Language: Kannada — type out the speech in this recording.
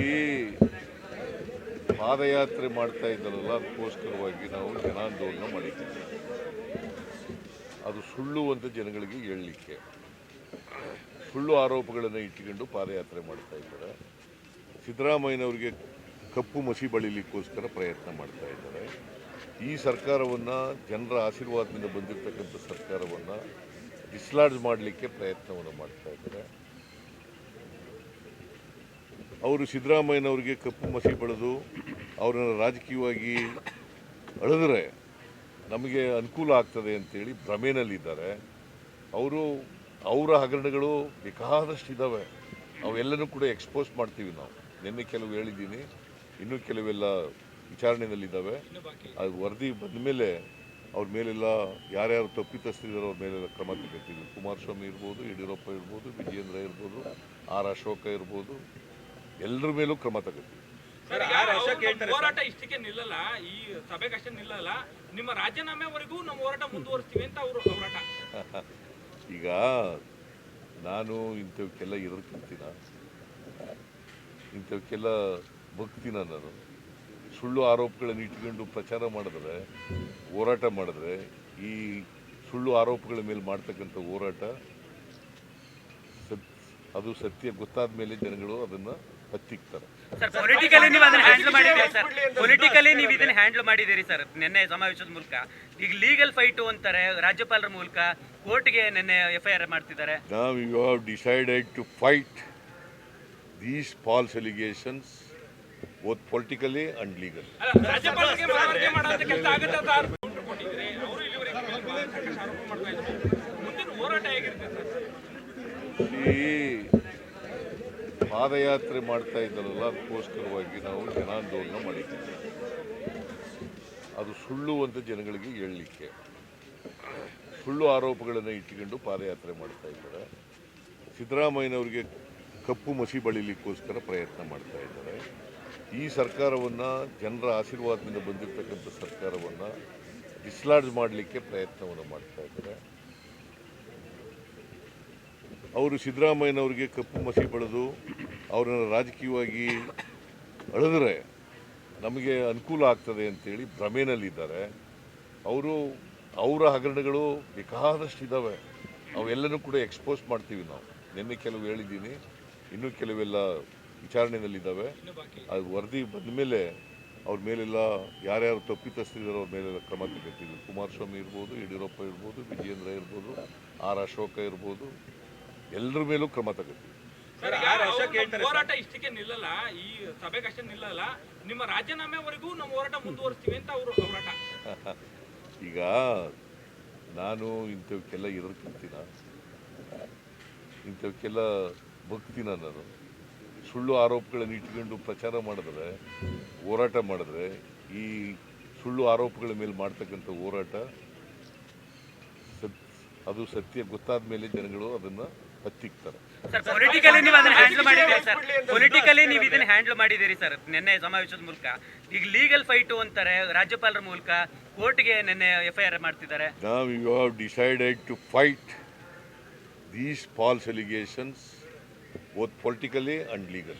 ಈ ಪಾದಯಾತ್ರೆ ಮಾಡ್ತಾ ಇದ್ದಾರಲ್ಲ, ಅದಕ್ಕೋಸ್ಕರವಾಗಿ ನಾವು ಜನಾಂದೋಲನ ಮಾಡಿದ್ದೀವಿ. ಅದು ಸುಳ್ಳು ಅಂತ ಜನಗಳಿಗೆ ಹೇಳಲಿಕ್ಕೆ. ಸುಳ್ಳು ಆರೋಪಗಳನ್ನು ಇಟ್ಟುಕೊಂಡು ಪಾದಯಾತ್ರೆ ಮಾಡ್ತಾ ಇದ್ದಾರೆ. ಸಿದ್ದರಾಮಯ್ಯನವರಿಗೆ ಕಪ್ಪು ಮಸಿ ಬಳಿಲಿಕ್ಕೋಸ್ಕರ ಪ್ರಯತ್ನ ಮಾಡ್ತಾ ಇದ್ದಾರೆ. ಈ ಸರ್ಕಾರವನ್ನು ಜನರ ಆಶೀರ್ವಾದದಿಂದ ಬಂದಿರತಕ್ಕಂಥ ಸರ್ಕಾರವನ್ನು ಡಿಸ್ಲಾಡ್ಜ್ ಮಾಡಲಿಕ್ಕೆ ಪ್ರಯತ್ನವನ್ನು ಮಾಡ್ತಾ ಇದ್ದಾರೆ. ಅವರು ಸಿದ್ದರಾಮಯ್ಯನವರಿಗೆ ಕಪ್ಪು ಮಸಿ ಬೆಳೆದು ಅವರನ್ನು ರಾಜಕೀಯವಾಗಿ ಅಳೆದರೆ ನಮಗೆ ಅನುಕೂಲ ಆಗ್ತದೆ ಅಂತೇಳಿ ಭ್ರಮೆಯಲ್ಲಿದ್ದಾರೆ ಅವರು, ಅವರ ಹಗರಣಗಳು ಬೇಕಾದಷ್ಟು ಇದ್ದಾವೆ ಅವೆಲ್ಲನೂ ಕೂಡ ಎಕ್ಸ್ಪೋಸ್ ಮಾಡ್ತೀವಿ ನಾವು. ನಿನ್ನೆ ಕೆಲವು ಹೇಳಿದ್ದೀನಿ, ಇನ್ನೂ ಕೆಲವೆಲ್ಲ ವಿಚಾರಣೆಯಲ್ಲಿದ್ದಾವೆ ಅದು ವರದಿ ಬಂದ ಮೇಲೆ ಅವ್ರ ಮೇಲೆಲ್ಲ ಯಾರ್ಯಾರು ತಪ್ಪಿತಸ್ತಿದ್ದಾರೆ ಅವ್ರ ಮೇಲೆಲ್ಲ ಕ್ರಮ ತಗೋತೀವಿ ಕುಮಾರಸ್ವಾಮಿ ಇರ್ಬೋದು ಯಡಿಯೂರಪ್ಪ ಇರ್ಬೋದು ವಿಜಯೇಂದ್ರ ಇರ್ಬೋದು ಆರ್ ಅಶೋಕ ಇರ್ಬೋದು ಎಲ್ಲರ ಮೇಲೂ ಕ್ರಮ ತಗೋತೀವಿ ಹೋರಾಟ ಇಷ್ಟಕ್ಕೆ ನಿಲ್ಲಲ್ಲ. ಈ ಸಭೆಗಷ್ಟೇ ನಿಲ್ಲಲ್ಲ. ನಿಮ್ಮ ರಾಜೀನಾಮೆವರೆಗೂ ನಮ್ಮ ಹೋರಾಟ ಮುಂದುವರಿಸ್ತೀವಿ ಅಂತ ಅವರು ಹೋರಾಟ. ಈಗ ನಾನು ಇಂಥವಕ್ಕೆಲ್ಲ ಎದುರ್ಕೊಂತೀನ ಇಂಥವಕ್ಕೆಲ್ಲ ಬಗ್ತೀನ ನಾನು. ಸುಳ್ಳು ಆರೋಪಗಳನ್ನು ಇಟ್ಕೊಂಡು ಪ್ರಚಾರ ಮಾಡಿದ್ರೆ ಹೋರಾಟ ಮಾಡಿದ್ರೆ ಈ ಸುಳ್ಳು ಆರೋಪಗಳ ಮೇಲೆ ಮಾಡ್ತಕ್ಕಂಥ ಹೋರಾಟ ಅದು ಸತ್ಯ ಗೊತ್ತಾದ ಮೇಲೆ ಜನಗಳು ಅದನ್ನು ಹತ್ತಿಕ್ತಾರೆ. ಸರ್ ಪೊಲಿಟಿಕಲಿ ನೀವು ಅದನ್ನ ಹ್ಯಾಂಡಲ್ ಮಾಡಿದ್ದೀರಿ ಸರ್ ಪೊಲಿಟಿಕಲಿ ನೀವು ಇದನ್ನ ಹ್ಯಾಂಡಲ್ ಮಾಡಿದ್ದೀರಿ ಸರ್ ನಿನ್ನೆ ಸಮಾವೇಶದ ಮೂಲಕ. ಈಗ ಲೀಗಲ್ ಫೈಟು ಅಂತಾರೆ ರಾಜ್ಯಪಾಲರ ಮೂಲಕ ಕೋರ್ಟ್ಗೆ ನಿನ್ನೆ ಎಫ್ ಐ ಆರ್ ಮಾಡ್ತಿದ್ದಾರೆ. ನಾವು you have decided to fight these false allegations, both politically and legal ಈ ಪಾದಯಾತ್ರೆ ಮಾಡ್ತಾ ಇದ್ದಾರಲ್ಲ ಅದಕ್ಕೋಸ್ಕರವಾಗಿ ನಾವು ಜನಾಂದೋಲನ ಮಾಡಿದ್ದೀವಿ. ಅದು ಸುಳ್ಳು ಅಂತ ಜನಗಳಿಗೆ ಹೇಳಲಿಕ್ಕೆ. ಸುಳ್ಳು ಆರೋಪಗಳನ್ನು ಇಟ್ಟುಕೊಂಡು ಪಾದಯಾತ್ರೆ ಮಾಡ್ತಾ ಇದ್ದಾರೆ. ಸಿದ್ದರಾಮಯ್ಯನವರಿಗೆ ಕಪ್ಪು ಮಸಿ ಬಳಿಲಿಕ್ಕೋಸ್ಕರ ಪ್ರಯತ್ನ ಮಾಡ್ತಾ ಇದ್ದಾರೆ. ಈ ಸರ್ಕಾರವನ್ನು ಜನರ ಆಶೀರ್ವಾದದಿಂದ ಬಂದಿರತಕ್ಕಂಥ ಸರ್ಕಾರವನ್ನು ಡಿಸ್ಲಾಡ್ಜ್ ಮಾಡಲಿಕ್ಕೆ ಪ್ರಯತ್ನವನ್ನು ಮಾಡ್ತಾ ಇದ್ದಾರೆ. ಅವರು ಸಿದ್ದರಾಮಯ್ಯನವರಿಗೆ ಕಪ್ಪು ಮಸಿ ಬೆಳೆದು ಅವರನ್ನು ರಾಜಕೀಯವಾಗಿ ಅಳೆದರೆ ನಮಗೆ ಅನುಕೂಲ ಆಗ್ತದೆ ಅಂತೇಳಿ ಭ್ರಮೆಯಲ್ಲಿದ್ದಾರೆ ಅವರು, ಅವರ ಹಗರಣಗಳು ಬೇಕಾದಷ್ಟು ಇದ್ದಾವೆ ಅವೆಲ್ಲನೂ ಕೂಡ ಎಕ್ಸ್ಪೋಸ್ ಮಾಡ್ತೀವಿ ನಾವು. ನಿನ್ನೆ ಕೆಲವು ಹೇಳಿದ್ದೀನಿ, ಇನ್ನೂ ಕೆಲವೆಲ್ಲ ವಿಚಾರಣೆಯಲ್ಲಿದ್ದಾವೆ. ಅದು ವರದಿ ಬಂದ ಮೇಲೆ ಅವ್ರ ಮೇಲೆಲ್ಲ ಯಾರ್ಯಾರು ತಪ್ಪಿತಸ್ಥರಿದ್ದಾರೋ ಅವ್ರ ಮೇಲೆಲ್ಲ ಕ್ರಮ ತಗೋತೀವಿ ಕುಮಾರಸ್ವಾಮಿ ಇರ್ಬೋದು ಯಡಿಯೂರಪ್ಪ ಇರ್ಬೋದು ವಿಜಯೇಂದ್ರ ಇರ್ಬೋದು ಆರ್ ಅಶೋಕ ಇರ್ಬೋದು ಎಲ್ಲರ ಮೇಲೂ ಕ್ರಮ ತಗೋತೀವಿ ಹೋರಾಟ ಇಷ್ಟಕ್ಕೆ ನಿಲ್ಲಲ್ಲ. ಈ ಸಭೆಗಷ್ಟೇ ನಿಲ್ಲಲ್ಲ. ನಿಮ್ಮ ರಾಜೀನಾಮೆವರೆಗೂ ನಮ್ಮ ಹೋರಾಟ ಮುಂದುವರಿಸ್ತೀವಿ ಅಂತ ಅವರು ಹೋರಾಟ. ಈಗ ನಾನು ಇಂಥವಕ್ಕೆಲ್ಲ ಇರೋಕ್ಕಿಂತೀನ ಇಂಥವಕ್ಕೆಲ್ಲ ಭಕ್ತಿನ ನಾನು. ಸುಳ್ಳು ಆರೋಪಗಳನ್ನು ಇಟ್ಕೊಂಡು ಪ್ರಚಾರ ಮಾಡಿದ್ರೆ ಹೋರಾಟ ಮಾಡಿದ್ರೆ ಈ ಸುಳ್ಳು ಆರೋಪಗಳ ಮೇಲೆ ಮಾಡ್ತಕ್ಕಂಥ ಹೋರಾಟ ಸತ್ ಅದು ಸತ್ಯ ಗೊತ್ತಾದ ಮೇಲೆ ಜನಗಳು ಅದನ್ನು ಹತ್ತಿಕ್ತಾರೆ. ಸರ್ ಪೊಲಿಟಿಕಲಿ ನೀವು ಅದನ್ನ ಹ್ಯಾಂಡಲ್ ಮಾಡಿದ್ದೀರಿ ಸರ್. ಪೊಲಿಟಿಕಲಿ ನೀವು ಇದನ್ನ ಹ್ಯಾಂಡಲ್ ಮಾಡಿದ್ದೀರಿ ಸರ್ ನಿನ್ನೆ ಸಮಾವೇಶದ ಮೂಲಕ. ಈಗ ಲೀಗಲ್ ಫೈಟು ಅಂತಾರೆ ರಾಜ್ಯಪಾಲರ ಮೂಲಕ ಕೋರ್ಟ್ಗೆ ನಿನ್ನೆ ಎಫ್ ಐ ಆರ್ ಮಾಡ್ತಿದ್ದಾರೆ. ನಾವು you have decided to fight these false allegations, both politically and legally.